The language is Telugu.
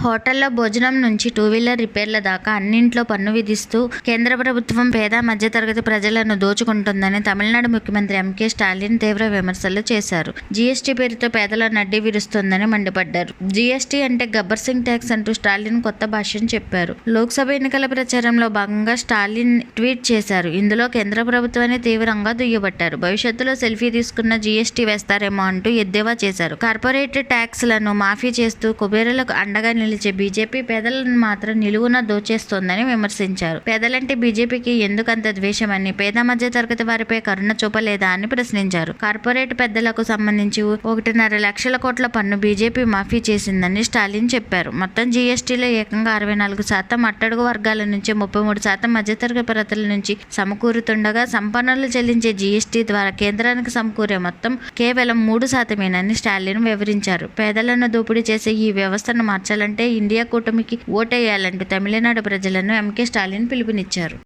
హోటళ్ళ భోజనం నుంచి టూ వీలర్ రిపేర్ల దాకా అన్నింట్లో పన్ను విధిస్తూ కేంద్ర ప్రభుత్వం పేద మధ్యతరగతి ప్రజలను దోచుకుంటుందని తమిళనాడు ముఖ్యమంత్రి ఎంకే స్టాలిన్ తీవ్ర విమర్శలు చేశారు. జీఎస్టీ పేరుతో పేదల నడ్డి విరుస్తుందని మండిపడ్డారు. జీఎస్టీ అంటే గబ్బర్ సింగ్ ట్యాక్స్ అంటూ స్టాలిన్ కొత్త భాష్యం చెప్పారు. లోక్సభ ఎన్నికల ప్రచారంలో భాగంగా స్టాలిన్ ట్వీట్ చేశారు. ఇందులో కేంద్ర ప్రభుత్వాన్ని తీవ్రంగా దుయ్యబట్టారు. భవిష్యత్తులో సెల్ఫీ తీసుకున్న జీఎస్టీ వేస్తారేమో అంటూ ఎద్దేవా చేశారు. కార్పొరేట్ ట్యాక్స్లను మాఫీ చేస్తూ కుబేరులకు అండగా నిలిచే బీజేపీ పేదలను మాత్రం నిలువున దోచేస్తోందని విమర్శించారు. పేదలంటే బీజేపీకి ఎందుకంత ద్వేషమని పేద మధ్య తరగతి వారిపై కరుణ చూపలేదా అని ప్రశ్నించారు. కార్పొరేట్ పెద్దలకు సంబంధించి ఒకటిన్నర లక్షల కోట్ల పన్ను బీజేపీ మాఫీ చేసిందని స్టాలిన్ చెప్పారు. మొత్తం జీఎస్టీలో ఏకంగా అరవై నాలుగు శాతం అట్టడుగు వర్గాల నుంచి ముప్పై మూడు శాతం మధ్యతరగతి ప్రజల నుంచి సమకూరుతుండగా సంపన్నులు చెల్లించే జీఎస్టీ ద్వారా కేంద్రానికి సమకూరే మొత్తం కేవలం మూడు శాతమేనని స్టాలిన్ వివరించారు. పేదలను దోపిడీ చేసే ఈ వ్యవస్థను మార్చాలంటే ఇండియా కూటమికి ఓటేయాలంటూ తమిళనాడు ప్రజలను ఎంకే స్టాలిన్ పిలుపునిచ్చారు.